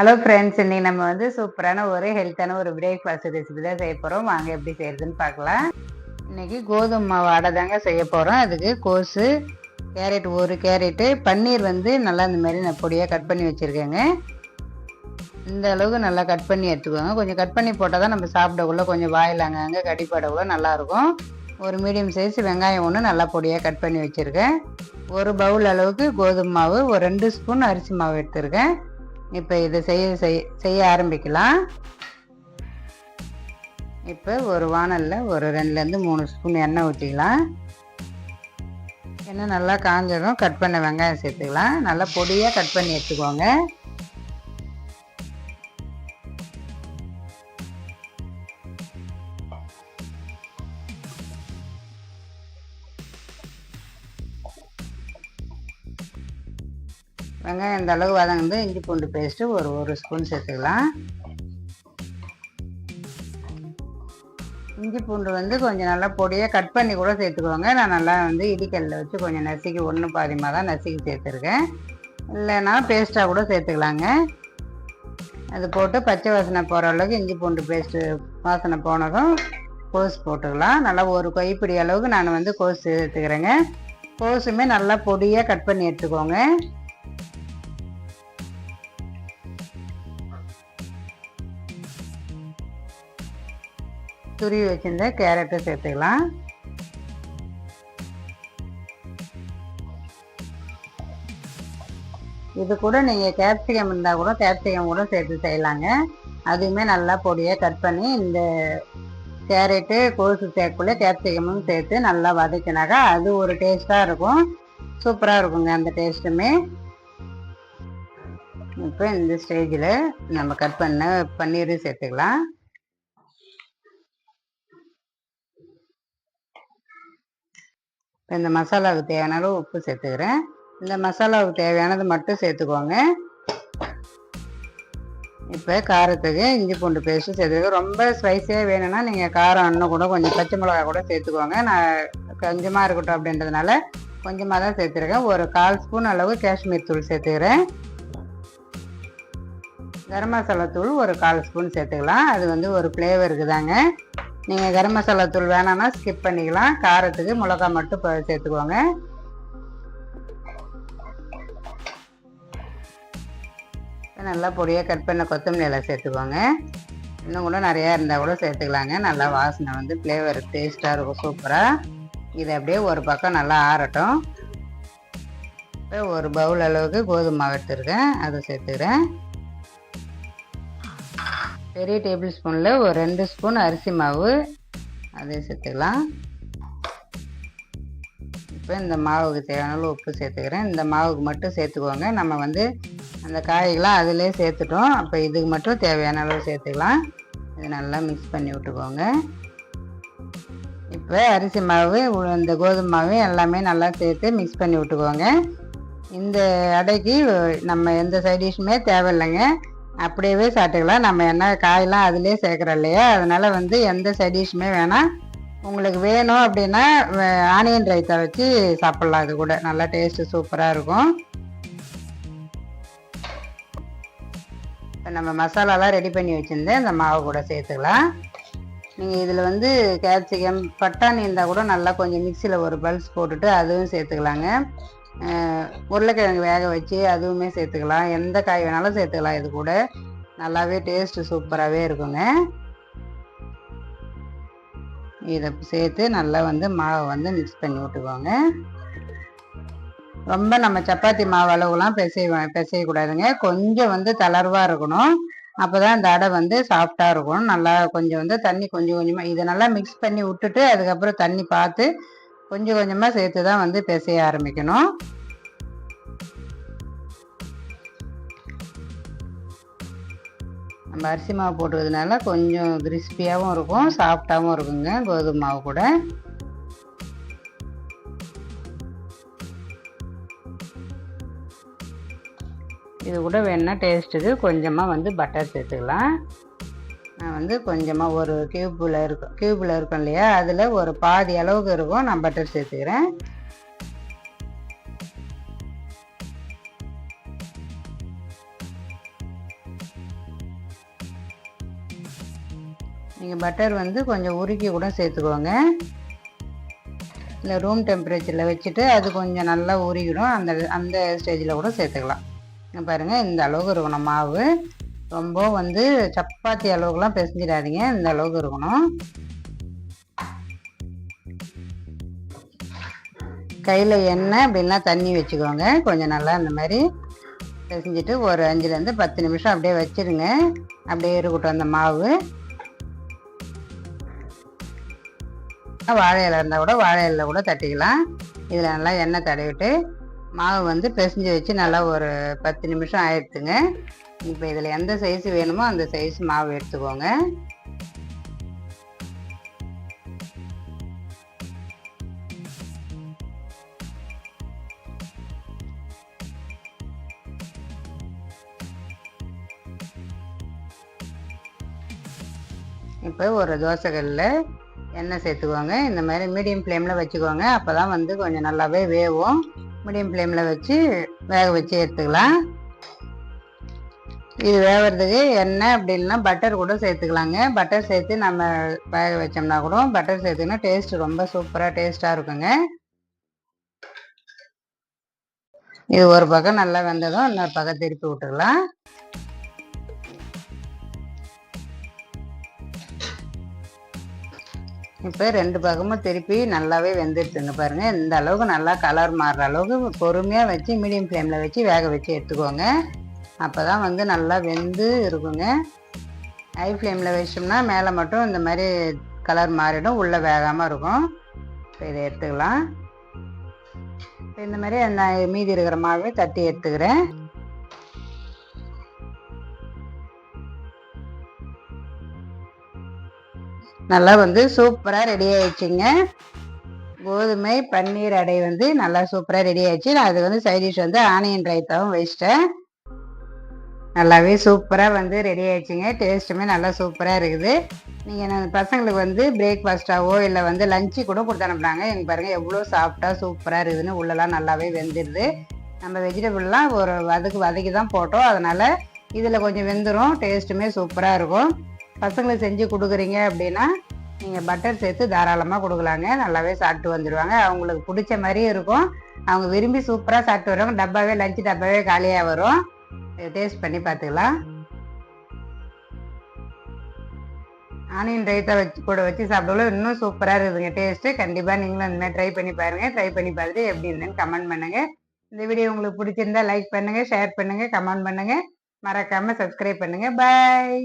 Hello friends இன்னைக்கு நம்ம வந்து சூப்பரான ஒரு ஹெல்த்தான ஒரு பிரேக்ஃபாஸ்ட் ரெசிபி தான் செய்ய போகிறோம் வாங்க எப்படி செய்யறதுன்னு பார்க்கலாம். இன்னைக்கு கோதுமை மாவு அடை தாங்க செய்ய போகிறோம் அதுக்கு கோஸு கேரட் ஒரு கேரட்டு பன்னீர் வந்து நல்லா இந்த மாதிரி நான் பொடியாக கட் பண்ணி வச்சுருக்கேங்க. இந்த அளவுக்கு நல்லா கட் பண்ணி எடுத்துக்கோங்க. கொஞ்சம் கட் பண்ணி போட்டால் தான் நம்ம சாப்பிடக்குள்ள கொஞ்சம் வாயில் அங்கங்கே கடிப்படக்குள்ள நல்லாயிருக்கும். ஒரு மீடியம் சைஸ் வெங்காயம் ஒன்று நல்லா பொடியாக கட் பண்ணி வச்சுருக்கேன். ஒரு பவுல் அளவுக்கு கோதுமை மாவு ஒரு ரெண்டு ஸ்பூன் அரிசி மாவு எடுத்திருக்கேன். இப்போ இதை செய்ய செய்ய- செய்ய ஆரம்பிக்கலாம். இப்போ ஒரு வானலில் ஒரு ரெண்டுலேருந்து மூணு ஸ்பூன் எண்ணெய் ஊற்றிக்கலாம் எண்ணெய் நல்லா காஞ்சதும் கட் பண்ண வெங்காயம் சேர்த்துக்கலாம். நல்லா பொடியாக கட் பண்ணி எடுத்துக்கோங்க. வெங்காயம் இந்த அளவு வதங்குது இஞ்சி பூண்டு பேஸ்ட்டு ஒரு ஒரு ஸ்பூன் சேர்த்துக்கலாம். இஞ்சி பூண்டு வந்து கொஞ்சம் நல்லா பொடியாக கட் பண்ணி கூட சேர்த்துக்கோங்க. நான் நல்லா வந்து இடிக்கல்ல வச்சு கொஞ்சம் நசுக்கி ஒன்று பாதிமாக தான் நசுக்கி சேர்த்துருக்கேன். இல்லைன்னா பேஸ்ட்டாக கூட சேர்த்துக்கலாங்க. அது போட்டு பச்சை வாசனை போகிற அளவுக்கு இஞ்சி பூண்டு பேஸ்ட்டு வாசனை போனதும் கோஸ் போட்டுக்கலாம். நல்லா ஒரு கைப்பிடி அளவுக்கு நான் வந்து கோஸ் சேர்த்துக்கிறேங்க. கோஸுமே நல்லா பொடியாக கட் பண்ணி எடுத்துக்கோங்க. துருவி வச்சிருந்த கேரட்டை சேர்த்துக்கலாம். இது கூட நீங்கள் கேப்சிகம் இருந்தால் கூட கேப்சிகம் கூட சேர்த்து செய்யலாங்க. அதுவுமே நல்லா பொடியாக கட் பண்ணி இந்த கேரட்டு கோசு சேர்க்குள்ளே கேப்சிகமும் சேர்த்து நல்லா வதக்கினாக்கா அது ஒரு டேஸ்ட்டாக இருக்கும். சூப்பராக இருக்குங்க அந்த டேஸ்ட்டுமே. இப்போ இந்த ஸ்டேஜில் நம்ம கட் பண்ண பன்னீரும் சேர்த்துக்கலாம். இப்போ இந்த மசாலாவுக்கு தேவையான அளவு உப்பு சேர்த்துக்கிறேன். இந்த மசாலாவுக்கு தேவையானது மட்டும் சேர்த்துக்கோங்க. இப்போ காரத்துக்கு இஞ்சி பூண்டு பேஸ்ட்டு சேர்த்துக்க ரொம்ப ஸ்பைஸியாக வேணும்னா நீங்கள் காரம் இன்னும் கூட கொஞ்சம் பச்சை மிளகாய் கூட சேர்த்துக்கோங்க. நான் கொஞ்சமாக இருக்கட்டும் அப்படின்றதுனால கொஞ்சமாக தான் சேர்த்துருக்கேன். ஒரு கால் ஸ்பூன் அளவு காஷ்மீர் தூள் சேர்த்துக்கிறேன். கரம் மசாலா தூள் ஒரு கால் ஸ்பூன் சேர்த்துக்கலாம். அது வந்து ஒரு ஃப்ளேவருக்கு தாங்க. நீங்கள் கரம் மசாலா தூள் வேணாம்னா ஸ்கிப் பண்ணிக்கலாம். காரத்துக்கு மிளகா மட்டும் சேர்த்துக்கோங்க. நல்லா பொடியாக கட் பண்ண கொத்தமல்லி சேர்த்துக்கோங்க. இன்னும் கூட நிறையா இருந்தால் கூட சேர்த்துக்கலாங்க. நல்லா வாசனை வந்து ஃப்ளேவர் டேஸ்ட்டாக இருக்கும் சூப்பராக இது அப்படியே ஒரு பக்கம் நல்லா ஆறட்டும். இப்போ ஒரு பவுல் அளவுக்கு கோதுமை மாவு எடுத்துருக்கேன். அதை சேர்த்துக்கிறேன். பெரிய டேபிள் ஸ்பூனில் ஒரு ரெண்டு ஸ்பூன் அரிசி மாவு. அதை சேர்த்துக்கலாம். இப்போ இந்த மாவுக்கு தேவையான உப்பு சேர்த்துக்கிறேன். இந்த மாவுக்கு மட்டும் சேர்த்துக்கோங்க. நம்ம வந்து அந்த காய்களாம் அதிலே சேர்த்துட்டோம். அப்போ இதுக்கு மட்டும் தேவையான அளவு சேர்த்துக்கலாம். இது நல்லா மிக்ஸ் பண்ணி விட்டுக்கோங்க. இப்போ அரிசி மாவு இந்த கோதுமை மாவு எல்லாமே நல்லா சேர்த்து மிக்ஸ் பண்ணி விட்டுக்கோங்க. இந்த அடைக்கு நம்ம எந்த சைட் டிஷ்ஷுமே தேவையில்லைங்க. அப்படியே சாப்பிட்டுக்கலாம். நம்ம என்ன காயெல்லாம் அதிலே சேர்க்குறோம் இல்லையா அதனால் வந்து எந்த சைடிஷுமே வேணாம் உங்களுக்கு வேணும் அப்படின்னா ஆனியன் ரைத்தா வச்சு சாப்பிட்லாம் அது கூட. நல்லா டேஸ்ட்டு சூப்பராக இருக்கும். இப்போ நம்ம மசாலாலாம் ரெடி பண்ணி வச்சுருந்தேன் இந்த மாவு கூட சேர்த்துக்கலாம். நீங்கள் இதில் வந்து கேப்சிகம் பட்டாணி இருந்தால் கூட நல்லா கொஞ்சம் மிக்சியில் ஒரு பல்ஸ் போட்டுட்டு அதுவும் சேர்த்துக்கலாங்க. உருளைக்கிழங்கு வேக வச்சு அதுவுமே சேர்த்துக்கலாம். எந்த காய் வேணாலும் சேர்த்துக்கலாம். இது கூட நல்லாவே டேஸ்ட்டு சூப்பராகவே இருக்குங்க. இதை சேர்த்து நல்லா வந்து மாவை வந்து மிக்ஸ் பண்ணி விட்டுக்கோங்க. ரொம்ப நம்ம சப்பாத்தி மாவு அளவுலாம் பிசைய பிசையக்கூடாதுங்க. கொஞ்சம் வந்து தளர்வாக இருக்கணும். அப்போ தான் இந்த அடை வந்து சாஃப்டாக இருக்கும். நல்லா கொஞ்சம் வந்து தண்ணி கொஞ்சம் கொஞ்சமாக இதை நல்லா மிக்ஸ் பண்ணி விட்டுட்டு அதுக்கப்புறம் தண்ணி பார்த்து கொஞ்சம் கொஞ்சமாக சேர்த்து தான் வந்து பிசைய ஆரம்பிக்கணும். நம்ம அரிசி மாவு போட்டுறதுனால கொஞ்சம் கிறிஸ்பியாகவும் இருக்கும் சாஃப்டாகவும் இருக்குங்க கோதுமை மாவு கூட. இது கூட வேணுன்னா டேஸ்ட்டுக்கு கொஞ்சமாக வந்து பட்டர் சேர்த்துக்கலாம். நான் வந்து கொஞ்சமாக ஒரு கியூப்பில் இருக்கும் கியூப்பில் இருக்கும் இல்லையா? அதில் ஒரு பாதி அளவுக்கு இருக்கும். நான் பட்டர் சேர்த்துக்கிறேன். நீங்கள் பட்டர் வந்து கொஞ்சம் உருக்கி கூட சேர்த்துக்கோங்க. இல்லை ரூம் டெம்பரேச்சரில் வச்சுட்டு அது கொஞ்சம் நல்லா உருகிடும். அந்த அந்த ஸ்டேஜில் கூட சேர்த்துக்கலாம். பாருங்கள் இந்த அளவுக்கு இருக்கணும் மாவு. ரொம்ப வந்து சப்பாத்தி அளவுக்குலாம் பிசைஞ்சிடாதீங்க. இந்த அளவுக்கு இருக்கணும். கையில் எண்ணெய் அப்படின்னா தண்ணி வச்சுக்கோங்க. கொஞ்சம் நல்லா இந்த மாதிரி பிசைஞ்சிட்டு ஒரு அஞ்சுலேருந்து பத்து நிமிஷம் அப்படியே வச்சுருங்க. அப்படியே இருக்கட்டும் அந்த மாவு. வாழை இலை இருந்தால் கூட வாழை இலையில் கூட தட்டிக்கலாம். இதில் நல்லா எண்ணெய் தடவிட்டு மாவு வந்து பிசைஞ்சு வச்சு நல்லா ஒரு பத்து நிமிஷம் ஆயிடுத்துங்க. இப்போ இதில் எந்த சைஸ் வேணுமோ அந்த சைஸ் மாவு எடுத்துக்கோங்க. இப்போ ஒரு தோசைகளில் எண்ணெய் சேர்த்துக்கோங்க. இந்த மாதிரி மீடியம் ஃப்ளேமில் வச்சுக்கோங்க. அப்போ தான் வந்து கொஞ்சம் நல்லாவே வேகும் மீடியம் ஃப்ளேமில் வச்சு வேக வச்சு எடுத்துக்கலாம். இது வேகிறதுக்கு எண்ணெய் அப்படி இல்லைன்னா பட்டர் கூட சேர்த்துக்கலாங்க. பட்டர் சேர்த்து நம்ம வேக வச்சோம்னா கூட பட்டர் சேர்த்துக்கினா டேஸ்ட் ரொம்ப சூப்பராக டேஸ்ட்டாக இருக்குங்க. இது ஒரு பக்கம் நல்லா வெந்ததும் இன்னொரு பக்கம் திருப்பி விட்டுக்கலாம் இப்போ ரெண்டு பக்கமும் திருப்பி நல்லாவே வெந்துடுச்சுங்க பாருங்கள் இந்த அளவுக்கு நல்லா கலர் மாறுற அளவுக்கு பொறுமையாக வச்சு மீடியம் ஃப்ளேமில் வச்சு வேக வச்சு எடுத்துக்கோங்க. அப்போ தான் வந்து நல்லா வெந்து இருக்குங்க. ஹை ஃப்ளேமில் வச்சோம்னா மேலே மட்டும் இந்த மாதிரி கலர் மாறிடும். உள்ளே வேகாமல் இருக்கும். இப்போ இதை எடுத்துக்கலாம். இப்போ இந்த மாதிரி அந்த மீதி இருக்கிற மாவை தட்டி எடுத்துக்கிறேன். நல்லா வந்து சூப்பராக ரெடி ஆயிடுச்சுங்க. கோதுமை பன்னீர் அடை வந்து நல்லா சூப்பராக ரெடி ஆயிடுச்சு. நான் அது வந்து சைடிஷ் வந்து ஆனியன் ரைத்தாவும் வச்சிட்டேன். நல்லாவே சூப்பராக வந்து ரெடி ஆயிடுச்சுங்க. டேஸ்ட்டுமே நல்லா சூப்பராக இருக்குது. நீங்கள் பசங்களுக்கு வந்து பிரேக்ஃபாஸ்ட்டாவோ இல்லை வந்து லஞ்சு கூட கொடுத்து அனுப்புனாங்க. எங்கள் பாருங்கள் எவ்வளோ சாஃப்டாக சூப்பராக இருக்குதுன்னு உள்ளெல்லாம் நல்லாவே வெந்துடுது நம்ம வெஜிடபிள்லாம் ஒரு வதக்கு வதக்கி தான் போட்டோம். அதனால் இதில் கொஞ்சம் வெந்துடும் டேஸ்ட்டுமே சூப்பராக இருக்கும். பசங்களுக்கு செஞ்சு கொடுக்குறீங்க அப்படின்னா நீங்கள் பட்டர் சேர்த்து தாராளமாக கொடுக்கலாங்க. நல்லாவே சாப்பிட்டு வந்துடுவாங்க அவங்களுக்கு பிடிச்ச மாதிரியும் இருக்கும். அவங்க விரும்பி சூப்பராக சாப்பிட்டு வருவாங்க. டப்பாவே லஞ்சு டப்பாவே காலியாக வரும். டேஸ்ட் பண்ணி பார்த்துக்கலாம். ஆனியன் ரைத்தா வச்சு கூட வச்சு சாப்பிடல இன்னும் சூப்பராக இருக்குதுங்க டேஸ்ட்டு கண்டிப்பாக நீங்களும் அந்த மாதிரி ட்ரை பண்ணி பாருங்கள் ட்ரை பண்ணி பார்த்துட்டு எப்படி இருந்தேன்னு கமெண்ட் பண்ணுங்கள் இந்த வீடியோ உங்களுக்கு பிடிச்சிருந்தா லைக் பண்ணுங்கள் ஷேர் பண்ணுங்கள் கமெண்ட் பண்ணுங்கள் மறக்காமல் சப்ஸ்கிரைப் பண்ணுங்கள் பாய்